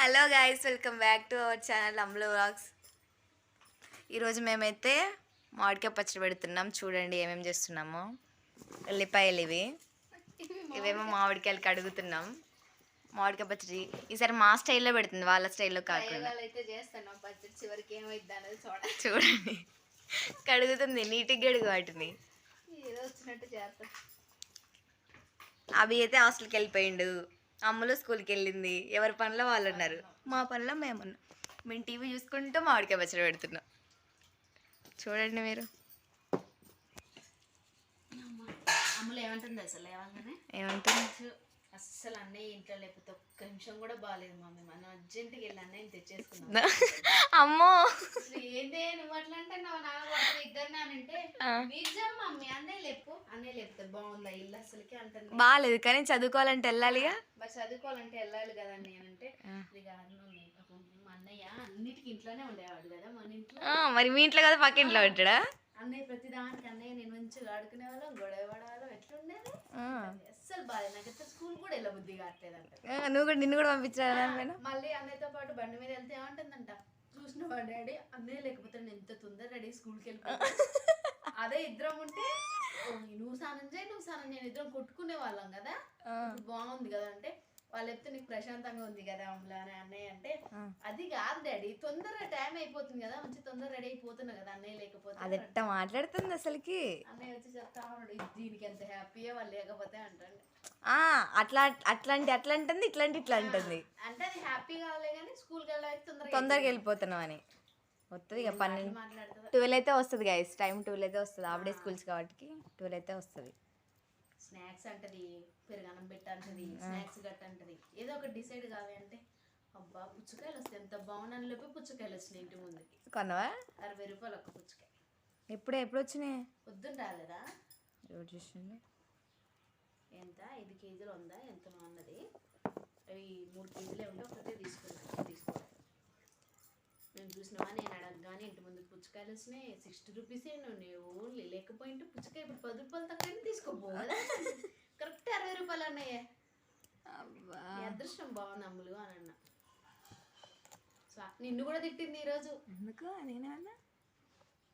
Hello guys welcome back to our channel అమ్లో vlogs ఈరోజు మేమైతే మామిడికాయ పచ్చడి పెడుతున్నాం. చూడండి ఏమేమి చేస్తున్నామో. ఉల్లిపాయలు ఇవి. ఇవేమో మామిడికాయలు కడుగుతున్నాం. మామిడికాయ పచ్చడి. ఈసారి మా స్టైల్లో పెడుతుంది వాళ్ళ స్టైల్లో కాకుండా. చూడండి. కడుగుతుంది నీటికి గడుగు వాటిని. అవి అయితే హాస్టల్కి వెళ్ళిపోయిండు. అమ్ములు స్కూల్కి వెళ్ళింది ఎవరి పనిలో వాళ్ళు ఉన్నారు మా పనిలో మేము ఉన్నాం మేము టీవీ చూసుకుంటూ మామిడికాయ పచ్చడి పెడుతున్నాం. చూడండి మీరు. అమ్ములు ఏమంటుంది అసలు ఏమంటుంది? అస్సలు అన్నయ్య ఇంట్లో లేకపోతే ఒక్క నిమిషం కూడా బాగాలేదు మమ్మీ. మనం అర్జెంట్కి వెళ్ళి అన్నయ్యని తెచ్చేసుకున్నాం అమ్మో. అసలు ఏందే నువ్వు అట్లా అంటే నువ్వు నా కొడుకు ఇద్దరు నానంటే నిజం మమ్మీ అన్నయ్య లేపు అన్నయ్య లేపితే బాగుందా? ఇల్లు అసలుకి అంటుంది. బాగాలేదు కానీ చదువుకోవాలంటే వెళ్ళాలిగా మరి చదువుకోవాలంటే వెళ్ళాలి కదా ఇక అన్నుంది పాపం మా అన్నయ్య అన్నిటికీ ఇంట్లోనే ఉండేవాడు కదా మన ఇంట్లో. మరి మీ ఇంట్లో కదా పక్కింట్లో ఉంటాడా? అన్నయ్య ప్రతి దానికి అన్నయ్య నేను మంచిగా ఆడుకునే వాళ్ళం గొడవ పడేవాళ్ళం ఎట్లుండేది. అస్సలు బాధ నాకైతే స్కూల్ కూడా ఇలా బుద్ధి కావట్లేదంట. ఆ, నువ్వు కూడా నిన్ను కూడా పంపించారా నేను మళ్ళీ అన్నయ్యతో పాటు బండి మీద వెళ్తే ఏమంటుందంట చూసిన డాడీ? అన్నయ్య లేకపోతే నేను ఎంత తొందర రెడీ స్కూల్కి వెళ్ళిపోతా అదే ఇద్దరం ఉంటే "ఓ, నువ్వు స్నానం చేయి నువ్వు స్నానం చేయి. ఇద్దరం కొట్టుకునే వాళ్ళం కదా. బాగుంది కదా అంటే వాళ్ళు చెప్తే నీకు ప్రశాంతంగా ఉంది కదా అమలా అని అన్నయ్య అంటే అది కాదు డాడీ తొందరగా టైం అయిపోతుంది కదా మంచి తొందర రెడీ అయిపోతున్నా కదా అన్నయ్య లేకపోతే అది ఎట్ట మాట్లాడుతుంది అసలుకి? అన్నయ్య వచ్చి చెప్తా ఉన్నాడు "ఇది దీనికి ఎంత హ్యాపీయే వాళ్ళు లేకపోతే అంటాడు. అట్లా అట్లాంటి అట్లా అంటుంది ఇట్లాంటి ఇట్లా అంటుంది అంటే అది హ్యాపీ కావాలి కానీ స్కూల్కి వెళ్ళడానికి తొందరగా తొందరగా వెళ్ళిపోతున్నాం అని. వస్తుంది ఇక పన్నెండు ట్వెల్వ్ అయితే వస్తుంది గైస్ టైం ట్వెల్వ్ అయితే వస్తుంది. హాఫ్ డే స్కూల్స్ కాబట్టి ట్వెల్వ్ అయితే వస్తుంది. స్నాక్స్ అంటది. పెరుగన్నం పెట్టంటది స్నాక్స్ గట్ట అంటది ఏదో ఒకటి డిసైడ్ కావాలి అంటే అబ్బా పుచ్చకాయలు వస్తాయి. ఎంత బాగున్నాను లేకపోతే పుచ్చకాయలు వచ్చినాయి ఇంటి ముందుకి కొన్నవా? అరవై రూపాయలు ఒక పుచ్చకాయ. ఎప్పుడు ఎప్పుడు వచ్చినాయి? పొద్దున్న రాలేదా? ఎవరు చూసింది ఎంత? ఐదు కేజీలు ఉందా? ఎంతనో అన్నది అవి మూడు కేజీలే ఉంటే ఒకటే తీసుకున్నాను తీసుకోవాలి. నేను చూసినావా? నేను అడగగానే ఇంటి ముందు పుచ్చకాయలు వచ్చినాయి. సిక్స్టీ రూపీసే నువ్వు ఓన్లీ లేకపోయింటే పుచ్చకాయ ఇప్పుడు పది రూపాయలు తక్కువ కరెక్ట్ నీ అదృష్టం బాగుంది అమ్ములు అని అన్న. సో నిన్ను కూడా తిట్టింది ఈరోజు. ఎందుకు? నేనేమన్నా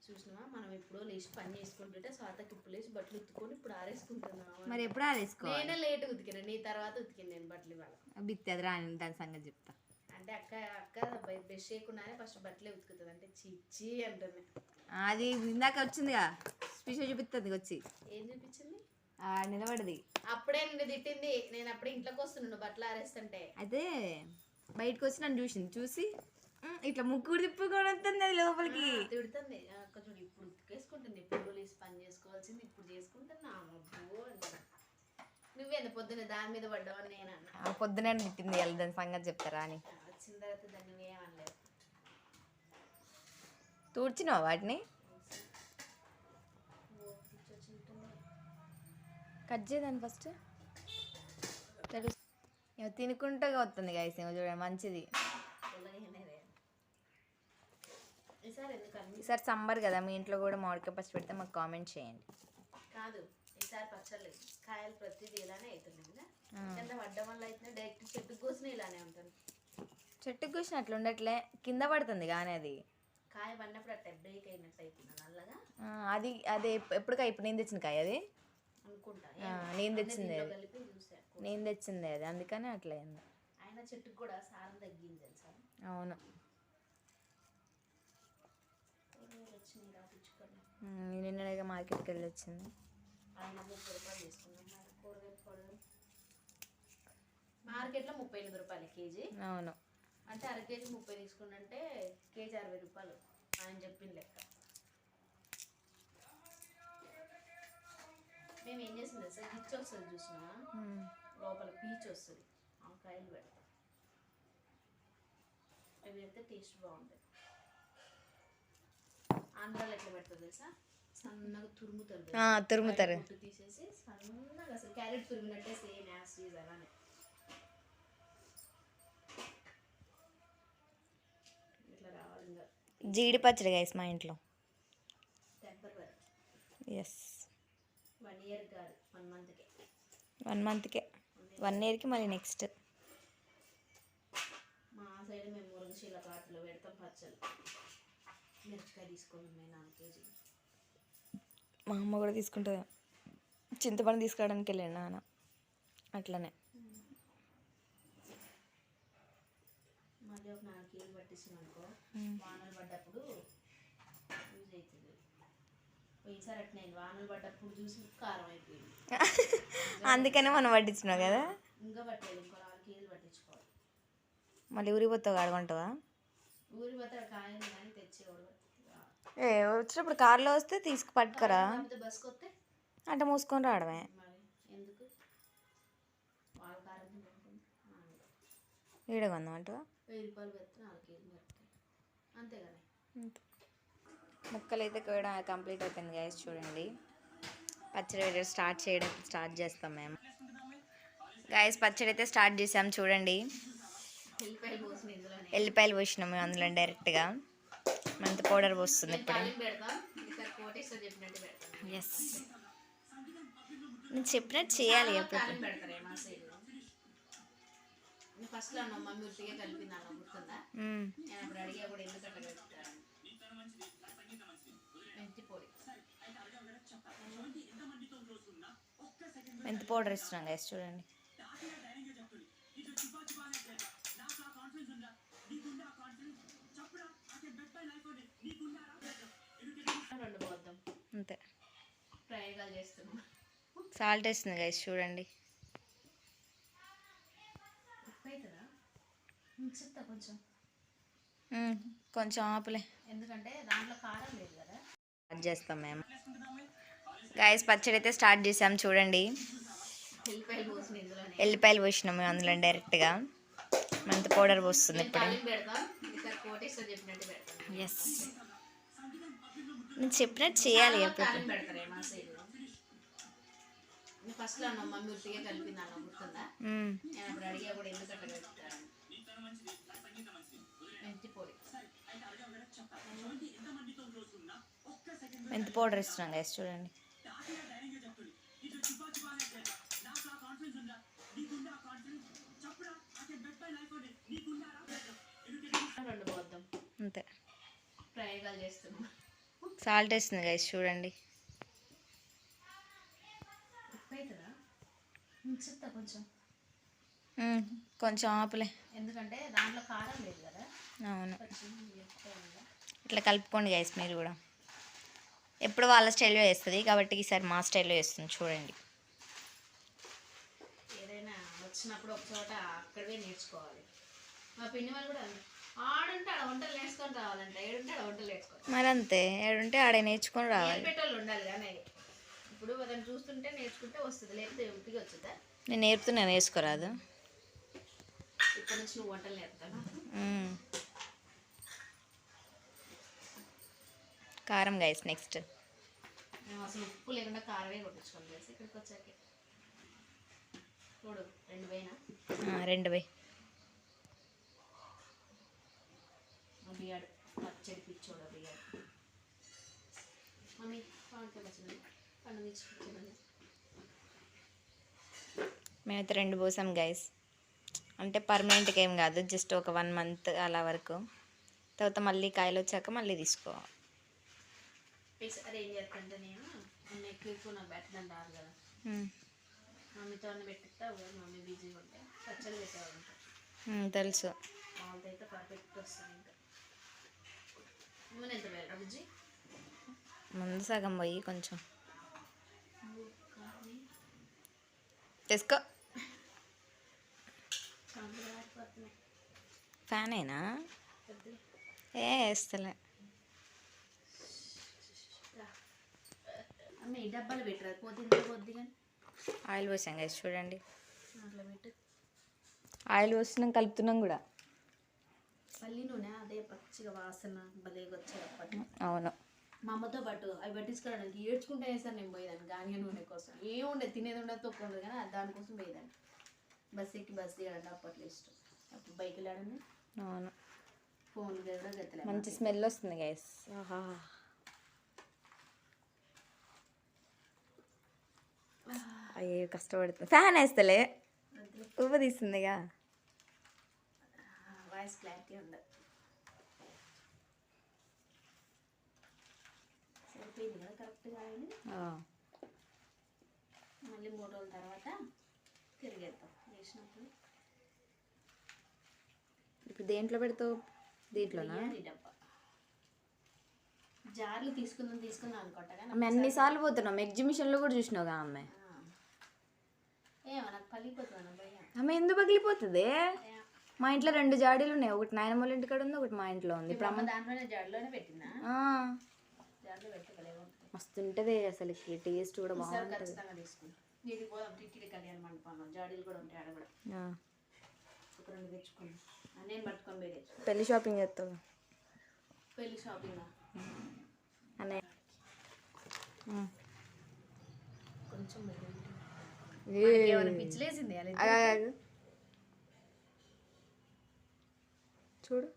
చూసినావా? మనం ఎప్పుడో లేచి పని చేసుకుంటుంటే స్వాతకి ఇప్పుడు లేచి బట్టలు ఉత్తుకొని ఇప్పుడు ఆరేసుకుంటున్నావు మరి ఎప్పుడు ఆరేసుకో నేనే లేట్ ఉతికిన. నీ తర్వాత ఉతికిన నేను బట్టలు ఇవాళ. బిత్తి అది రాని దాని సంగతి చెప్తా. అంటే అక్క అక్క బ్రష్ చేయకుండానే ఫస్ట్ బట్టలే ఉతుకుతుంది. అంటే చిచ్చి అంటుంది. అది ఇందాక వచ్చిందిగా. స్పీచ్ చూపిస్తుంది వచ్చి. ఏం చూపించింది? నిలబడది. అప్పుడే నిన్ను తిట్టింది. నేను అప్పుడే ఇంట్లోకి వస్తున్నాను బట్టలు ఆరేస్తుంటే. అయితే బయటకు వచ్చి నన్ను చూసింది. చూసి "ఉమ్, ఇట్లా ముగ్గురు తిప్పుకొని వస్తుంది అది లోపలికి. తిడుతుంది. చూడు ఇప్పుడు ఉతికేసుకుంటుంది ఇప్పుడు లేచి పని చేసుకోవాల్సింది. ఇప్పుడు చేసుకుంటున్నా. నువ్వేంది పొద్దున్న దాని మీద పడ్డావని నేను అన్నా? పొద్దునే తిట్టింది. వెళ్ళి దాని సంగతి చెప్తారా అని. వచ్చిన తర్వాత దాన్ని నువ్వేమనలేదు తూడ్చినావా వాటిని? కట్ చేయదాన్ని ఫస్ట్. ఏమో తినుకుంటూ వస్తుంది గైస్ ఏమో చూడ మంచిది. ఈసారి సమ్మర్ కదా మీ ఇంట్లో కూడా మామిడికాయ పచ్చి పెడితే మాకు కామెంట్ చేయండి. కాదు ఈసారి పచ్చళ్ళు. కాయలు ప్రతిదీ ఇలానే అవుతున్నాయి కదా? కింద పడ్డం వల్ల అయితే డైరెక్ట్ చెట్టు కోసిన ఇలానే ఉంటుంది. చెట్టుకు కూర్చుని అట్లా ఉండట్లే కింద పడుతుంది కానీ అది. కాయ పడినప్పుడు అట్ట బ్రేక్ అయినట్టు అవుతుంది నల్లగా. అది అది ఎప్- ఎప్పుడుకా ఇప్పుడు నేను తెచ్చిన కాయ అది? నేను తెచ్చింది నేను తెచ్చింది అది అందుకనే అట్లా అయింది. ఆయన చెట్టుకు కూడా సారం తగ్గింది తెలుసా? అవును. నిన్నగా మార్కెట్కి వెళ్ళి వచ్చింది. మార్కెట్లో ముప్పై ఎనిమిది రూపాయలు కేజీ. అవును. అంటే అర కేజీ ముప్పై తీసుకుంటే కేజీ అరవై రూపాయలు. ఆయన చెప్పిన లెక్క. మేము ఏం చేసింది సార్ గిచ్చి వస్తుంది చూసినా. లోపల పీచ్ వస్తుంది ఆ కాయలు పెడతాం. అవి పెడితే టేస్ట్ బాగుంటుంది ఆంధ్రాలో ఎట్లా పెడతారు తెలుసా? సన్నగా తురుముతారు తురుముతారు. తీసేసి సన్నగా అసలు క్యారెట్ తురిమినట్టే సేమ్ యాస్ ఈజ్ అలానే. ఇట్లా రావాలి ఇంకా. జీడి పచ్చడి గైస్ మా ఇంట్లో. టెంపరీ ఎస్ వన్ ఇయర్ కాదు వన్ మంత్కి వన్ మంత్కే వన్ ఇయర్కి మళ్ళీ నెక్స్ట్ మా రెగ్యులర్గా మేము మురుగుశీల పాటలో పెడతాం పచ్చళ్ళు. మిరపకాయ తీసుకొని ఉన్నాయి నాలుగు కేజీలు. మా అమ్మ కూడా తీసుకుంటుంది. చింతపండు తీసుకురావడానికి వెళ్ళాడు నాన్న. అట్లనే. మళ్ళీ ఒక నాలుగు కేజీలు పట్టించాం అనుకో వానలు పడ్డప్పుడు యూజ్ అవుతుంది. పోయినసారి అట్నే అయింది. వానలు పడ్డప్పుడు చూసి కారం అయిపోయింది. అందుకనే మనం పట్టించినావు కదా? ఇంకా పట్టేది ఇంకో నాలుగు కేజీలు పట్టించుకోవాలి. మళ్ళీ ఊరికి పోతావు అడగంటావా ఊరి పోతే ఆ కాయలు కానీ తెచ్చేవాడు ఏ వచ్చినప్పుడు కార్లో వస్తే తీసుకు పట్టుకురా. లేకపోతే బస్కి వస్తే? అంటే మూసుకొని రావడమే. ఎందుకు? వాళ్ళ కారం. ఈడ కొందామంటావా వెయ్యి రూపాయలు పెడితే నాలుగు కేజీలు మిరపకాయ అంతే కదా? ముక్కలు అయితే కూడా కంప్లీట్ అయిపోయింది గైస్ చూడండి. పచ్చడి వేయడం స్టార్ట్ చేయడం స్టార్ట్ చేస్తాం మేము గైస్ పచ్చడి అయితే స్టార్ట్ చేసాం చూడండి. ఎల్లిపాయలు పోసినాం మేము అందులో డైరెక్ట్గా మెంత పౌడర్ పోస్తుంది ఇప్పుడు. ఎస్ నేను చెప్పినట్టు చేయాలి ఎప్పుడు. అన్న మమ్మీ కలిపింది మెంత పౌడర్ ఇస్తున్నాం గైస్ చూడండి. అంతే. సాల్ట్ వేస్తుంది గైస్ చూడండి. కొంచెం. కొంచెం ఆపులే. ఎందుకంటే దాంట్లో కారం లేదు కదా. చేస్తాం మేము. గైస్ పచ్చడి అయితే స్టార్ట్ చేసాం చూడండి. ఎల్లిపాయలు పోసినాం మేము అందులో డైరెక్ట్గా మెంత పౌడర్ పోస్తుంది ఇప్పుడు. ఎస్ నేను చెప్పినట్టు చేయాలి ఎప్పుడు. తాలింపు పెడతారే మా సైడ్ నేను ఫస్ట్లో అన్న మమ్మీ ఉట్టిగా కలిపింది అన్న గుర్తుందా? మ్మ్. నేను అప్పుడు అడిగా కూడా ఎందుకు అట్లా కలుపుతారు మెంతి పొడి. మెంత పౌడర్ ఇస్తున్నాం గైస్ చూడండి. చేస్తున్నాం. సాల్ట్ వేస్తుంది గైస్ చూడండి. కొంచెం. కొంచెం ఆపులే. ఎందుకంటే దాంట్లో కారం లేదు కదా. అవును? ఇట్లా కలుపుకోండి గైస్ మీరు కూడా. ఎప్పుడు వాళ్ళ స్టైల్లో వేస్తుంది కాబట్టి ఈసారి మా స్టైల్లో వేస్తుంది చూడండి. ఏదైనా వచ్చినప్పుడు ఒక చోట అక్కడే నేర్చుకోవాలి. మా పిన్ని వాళ్ళు కూడా అంతే. ఆడుంటే ఆడ వంటలు నేర్చుకొని రావాలంట ఏడుంటే ఆడ వంటలు నేర్చుకోవాలి మరి అంతే ఏడుంటే ఆడే నేర్చుకొని రావాలి. ఉండాలి కానీ ఇప్పుడు అతను చూస్తుంటే నేర్చుకుంటే వస్తుంది లేకపోతే ఉట్టిగా వచ్చిందా? నేను నేర్పుతున్నా నేర్చుకోరాదు. ఇప్పటి నుంచి నువ్వు వంటలు నేర్పుతాను మ్మ్. కారం గైస్ నెక్స్ట్. మేము అసలు ఉప్పు లేకుండా కారమే కొట్టించుకోవాలి తెలిసి ఇక్కడికి వచ్చాక. చూడు రెండు పైన రెండు వే బియ్యాడు పచ్చడి పిచ్చోడు బియ్యాడు మమ్మీ వచ్చింది పండు మేమైతే రెండు పోసాం గైస్ అంటే పర్మనెంట్గా ఏం కాదు జస్ట్ ఒక వన్ మంత్ అలా వరకు. తర్వాత మళ్ళీ కాయలు వచ్చాక మళ్ళీ తీసుకోవాలి. ఈసారి ఏం చేస్తాంటే నేను మొన్న ఎక్కువ ఎక్కువ నాకు పెట్టడం రాదు కదా. మ్మ్. మమ్మీతో అన్న పెట్టిస్తా మమ్మీ బిజీగా ఉంటే పచ్చడి పెట్టేవాళ్ళంట మ్మ్, తెలుసు. వాళ్ళతో అయితే పర్ఫెక్ట్ వస్తుంది ఇంకా నూనె ఎంత వేయాలి బుజ్జి ముందు సగం పోయి కొంచెం. తీసుకో. ఫ్యాన్ అయినా. ఏ వేస్తలే. డబ్బాలు ఆయిల్ పోసాం గైస్ చూడండి. ఆయిల్ పోస్తున్నాం కలుపుతున్నాం కూడా. పల్లి నూనె అదే పచ్చిగా వాసన భలేగా వచ్చేది అప్పటి అవును. మా అమ్మతో పాటు అవి పట్టించుకోవడానికి ఏడ్చుకుంటే వేసాను నేను పోయేదాన్ని గానిగా నూనె కోసం. ఏముండే తినేది ఉండదు తొక్క ఉండదు కానీ దానికోసం పోయేదాన్ని. బస్ ఎక్కి బస్ దిగడండి అప్పట్లో ఇష్టం. అప్పుడు బైకులు ఆడని అవును. ఫోన్లు కూడా గతలే. మంచి స్మెల్ వస్తుంది గైస్ ఆహా. అయ్యో కష్టపడుతుంది ఫ్యాన్ వేస్తలే. ఉప్పు తీస్తుందిగా. వాయిస్ క్లారిటీ ఉండదు సరిపోయింది కదా? కరెక్ట్గా మళ్ళీ మూడు రోజుల తర్వాత తిరిగేద్దాం. వేసినప్పుడు ఇప్పుడు దేంట్లో పెడతావు? దీంట్లోనా? డబ్బా. జార్లు తీసుకుందాం తీసుకుందాం అనుకుంటా అన్నిసార్లు పోతున్నాం ఎగ్జిబిషన్లో కూడా చూసినావుగా ఆమె ఆ. ఏమో నాకు పలిగిపోతున్నాను భయ్య ఆమె ఎందుకు పగిలిపోతుంది? మా ఇంట్లో రెండు జాడీలు ఉన్నాయి. ఒకటి నాయనమ్మల ఇంటికాడ ఉంది ఒకటి మా ఇంట్లో ఉంది. ఇప్పుడు అమ్మ దాంట్లోనే పెట్టుకోలేము మస్తు ఉంటుంది అసలు టేస్ట్ కూడా బాగుంటుంది. ఖచ్చితంగా తీసుకుంటాం. ఇది పోదాం టిట్టి కళ్యాణ మండపంలో. జాడీలు కూడా ఉంటాయి ఆడ కూడా. ఒక రెండు నేను పట్టుకొని పోయి పెళ్ళి షాపింగ్ చేస్తావు? పెళ్ళి షాపింగ్? అనే. కొంచెం పిచ్చిలేసింది అలా చూడు.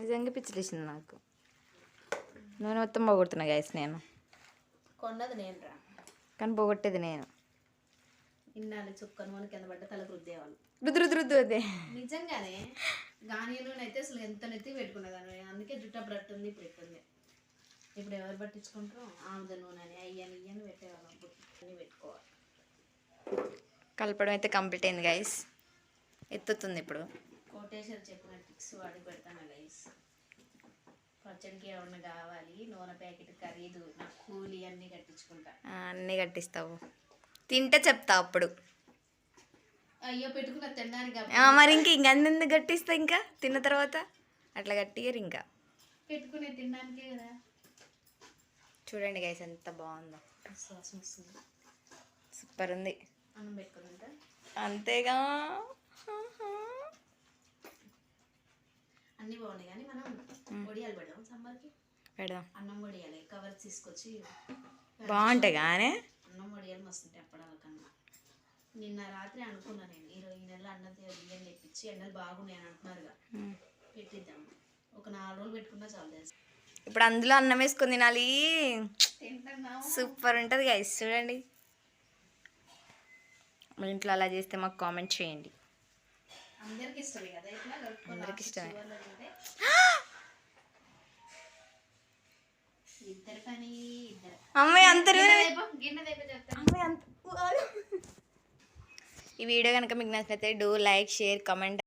నిజంగా పిచ్చిలేసింది నాకు. నూనె మొత్తం పోగొడుతున్నా గైస్ నేను. కొన్నది నేను రా కానీ పోగొట్టేది నేను. ఇన్నాళ్ళు చుక్క నూనె కింద పడ్డ తలకు రుద్దేవాళ్ళు. రుద్దు రుద్దు రుద్దు అదే. నిజంగానే గాని నూనె అయితే అసలు ఎంత నెత్తి పెట్టుకునేదాన్ని అందుకే జుట్టు అప్పుడు అట్టుంది ఇప్పుడు ఎట్టుంది ఇప్పుడు ఎవరు పట్టించుకుంటారో ఆముద నూనె అని అయ్యని ఇయ్యని పెట్టేవాళ్ళం. అప్పుడు పెట్టుకోవాలి. కలపడం అయితే కంప్లీట్ అయింది గైస్ ఎత్తుతుంది ఇప్పుడు. కోటేశ్వర్ చెప్పిన టిక్స్ వాడి పెడతాను గైస్ పచ్చడికి ఏమన్నా కావాలి? నూనె ప్యాకెట్ ఖరీదు. నా కూలి అన్నీ కట్టించుకుంటా. అన్నీ కట్టిస్తావు. తింటే చెప్తా అప్పుడు. అయ్యో పెట్టుకున్న తినడానికి మరి ఇంక ఇంక ఎందుకు కట్టిస్తా ఇంకా? తిన్న తర్వాత? అట్లా కట్టియరు ఇంకా. పెట్టుకునే తినడానికే కదా. చూడండి గైస్ ఎంత బాగుందో. సూపర్ ఉంది. అంతేగా? అన్నీ బాగున్నాయి కానీ మనం వడియాలు పడ్డాం సమ్మర్కి? పెడదాం. అన్నం వడియాలి కవర్ తీసుకొచ్చి బాగుంటాయి కానీ? అన్నం వడియాలు మస్తు ఉంటాయి అప్పడాల కన్నా నిన్న రాత్రి అనుకున్నా నేను ఈరోజు ఈ నెల అన్నం బియ్యం తెప్పించి ఎండలు బాగున్నాయి అని అంటున్నారుగా. పెట్టిద్దాం. ఒక నాలుగు రోజులు పెట్టుకున్నా చాలు తెలుసు? ఇప్పుడు అందులో అన్నం వేసుకొని తినాలి. సూపర్ ఉంటుంది గైస్ చూడండి. మీ ఇంట్లో అలా చేస్తే మాకు కామెంట్ చేయండి. అందరికి ఇష్టమే కదా ఇట్లా కలుపుకొని అందరికి last ఇష్టమే. చివర్లో తింటే? ఇద్దరు పని ఇద్దరు అమ్మాయి అమ్మాయి అంత ఈ వీడియో కనుక మీకు నచ్చినట్లయితే డూ లైక్ షేర్ కమెంట్